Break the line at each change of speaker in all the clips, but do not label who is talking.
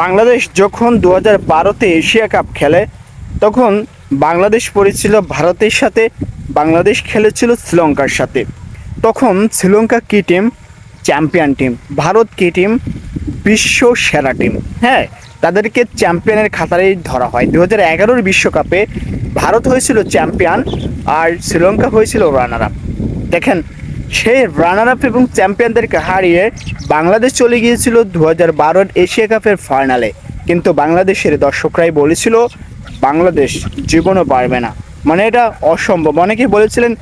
বাংলাদেশ যখন দু হাজার বারোতে এশিয়া কাপ খেলে, তখন বাংলাদেশ পড়েছিল ভারতের সাথে, বাংলাদেশ খেলেছিল শ্রীলঙ্কার সাথে। তখন শ্রীলঙ্কা কি টিম চ্যাম্পিয়ন টিম ভারত কি টিম বিশ্ব সেরা টিম হ্যাঁ তাদেরকে চ্যাম্পিয়নের খাতারেই ধরা হয়। দু হাজার এগারোর বিশ্বকাপে ভারত হয়েছিল চ্যাম্পিয়ন আর শ্রীলঙ্কা হয়েছিল রানার আপ দেখেন সেই রানার আপ এবং চ্যাম্পিয়নদেরকে হারিয়ে বাংলাদেশ চলে গিয়েছিল দু হাজার বারোর এশিয়া কাপের ফাইনালে কিন্তু বাংলাদেশের দর্শকরাই বলেছিল, বাংলাদেশ জীবনও পারবে না। মানে এটা অসম্ভব। অনেকে বলেছিলেন,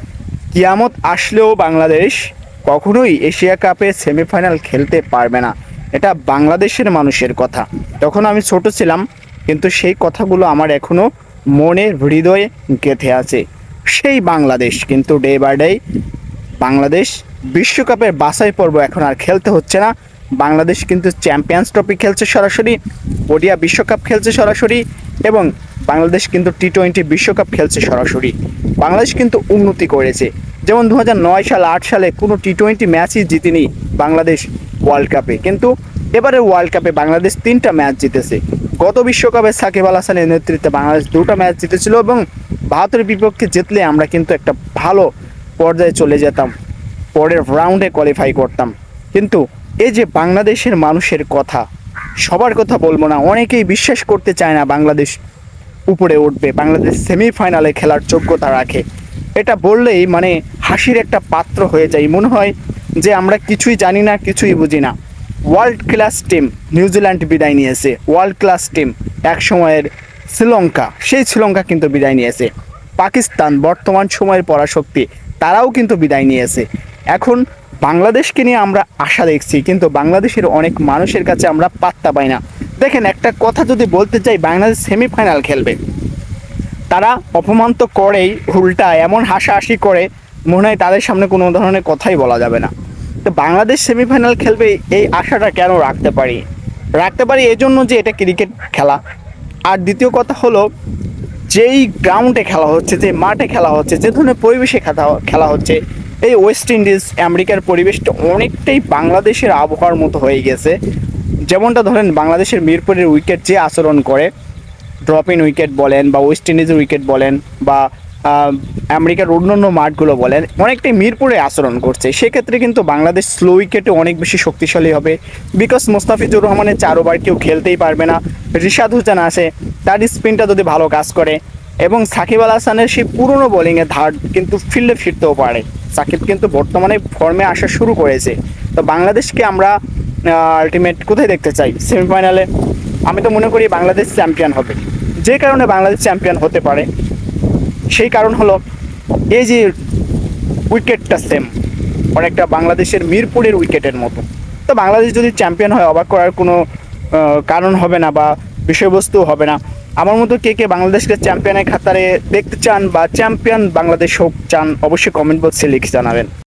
কিয়ামত আসলেও বাংলাদেশ কখনোই এশিয়া কাপে সেমিফাইনাল খেলতে পারবে না। এটা বাংলাদেশের মানুষের কথা। তখন আমি ছোট ছিলাম, কিন্তু সেই কথাগুলো আমার এখনও মনে হৃদয়ে গেঁথে আছে। সেই বাংলাদেশ কিন্তু ডে বাই ডে বাংলাদেশ বিশ্বকাপের বাছাই পর্ব এখন আর খেলতে হচ্ছে না। বাংলাদেশ কিন্তু চ্যাম্পিয়ন্স ট্রফি খেলছে সরাসরি, ওডিয়া বিশ্বকাপ খেলছে সরাসরি এবং বাংলাদেশ কিন্তু টি টোয়েন্টি বিশ্বকাপ খেলছে সরাসরি। বাংলাদেশ কিন্তু উন্নতি করেছে। যেমন দু নয় সাল, আট সালে কোনো টি টোয়েন্টি ম্যাচই জিতেনি বাংলাদেশ ওয়ার্ল্ড কাপে কিন্তু এবারে ওয়ার্ল্ড কাপে বাংলাদেশ তিনটা ম্যাচ জিতেছে। গত বিশ্বকাপে সাকিব আল হাসানের নেতৃত্বে বাংলাদেশ দুটো ম্যাচ জিতেছিল এবং ভারতের বিপক্ষে জিতলে আমরা কিন্তু একটা ভালো পর্যায়ে চলে যেতাম। পরের রাউন্ডে কোয়ালিফাই করতাম। কিন্তু এই যে বাংলাদেশের মানুষের কথা, সবার কথা বলব না, অনেকেই বিশ্বাস করতে চায় না বাংলাদেশ উপরে উঠবে, বাংলাদেশ সেমিফাইনালে খেলার যোগ্যতা রাখে। এটা বললেই মানে হাসির একটা পাত্র হয়ে যায়। মনে হয় যে আমরা কিছুই জানি না, কিছুই বুঝি না। ওয়ার্ল্ড ক্লাস টিম নিউজিল্যান্ড বিদায় নিয়েছে। ওয়ার্ল্ড ক্লাস টিম এক সময়ের শ্রীলঙ্কা, সেই শ্রীলঙ্কা কিন্তু বিদায় নিয়েছে। পাকিস্তান বর্তমান সময়ের পরাশক্তি তারাও কিন্তু বিদায় নিয়েছে। এখন বাংলাদেশকে নিয়ে আমরা আশা দেখছি, কিন্তু বাংলাদেশের অনেক মানুষের কাছে আমরা পাত্তা পাই না। দেখেন, একটা কথা যদি বলতে চাই, বাংলাদেশ সেমিফাইনাল খেলবে। তারা অপমান তো করেই, উল্টা এমন হাসাহাসি করে, মনে হয় তাদের সামনে কোনো ধরনের কথাই বলা যাবে না। তো বাংলাদেশ সেমিফাইনাল খেলবে, এই আশাটা কেন রাখতে পারি? রাখতে পারি এই জন্য যে এটা ক্রিকেট খেলা। আর দ্বিতীয় কথা হলো যেই গ্রাউন্ডে খেলা হচ্ছে, যে মাঠে খেলা হচ্ছে, যে ধরনের পরিবেশে খেলা খেলা হচ্ছে, এই ওয়েস্ট ইন্ডিজ আমেরিকার পরিবেশটা অনেকটাই বাংলাদেশের আবহাওয়ার মতো হয়ে গেছে। যেমনটা ধরেন বাংলাদেশের মিরপুরের উইকেট যে আচরণ করে ড্রপ ইন উইকেট বলেন বা ওয়েস্ট ইন্ডিজের উইকেট বলেন বা আমেরিকার অন্যান্য মাঠগুলো বলেন, অনেকটাই মিরপুরে আচরণ করছে। সেক্ষেত্রে কিন্তু বাংলাদেশ স্লো উইকেটে অনেক বেশি শক্তিশালী হবে। বিকজ মোস্তাফিজুর রহমানের চার ওভার কেউ খেলতেই পারবে না। রিশাদ হোসেন আছে তার স্পিনটা যদি ভালো কাজ করে এবং সাকিব আল হাসানের সেই পুরনো বোলিংয়ের ধার কিন্তু ফিল্ডে ফিরতেও পারে। সাকিব কিন্তু বর্তমানে ফর্মে আসা শুরু করেছে। তো বাংলাদেশকে আমরা আলটিমেট কোথায় দেখতে চাই? সেমিফাইনালে? আমি তো মনে করি বাংলাদেশ চ্যাম্পিয়ন হবে। যে কারণে বাংলাদেশ চ্যাম্পিয়ন হতে পারে, সেই কারণ হলো এই যে উইকেটটা সেম অনেকটা বাংলাদেশের মিরপুরের উইকেটের মতো। তো বাংলাদেশ যদি চ্যাম্পিয়ন হয়, অবাক করার কোনো কারণ হবে না বা বিষয়বস্তু হবে না। আমার মতো কে কে বাংলাদেশকে চ্যাম্পিয়নের খাতারে দেখতে চান বা চ্যাম্পিয়ন বাংলাদেশ হোক, চান অবশ্যই কমেন্ট বক্সে লিখে জানাবেন।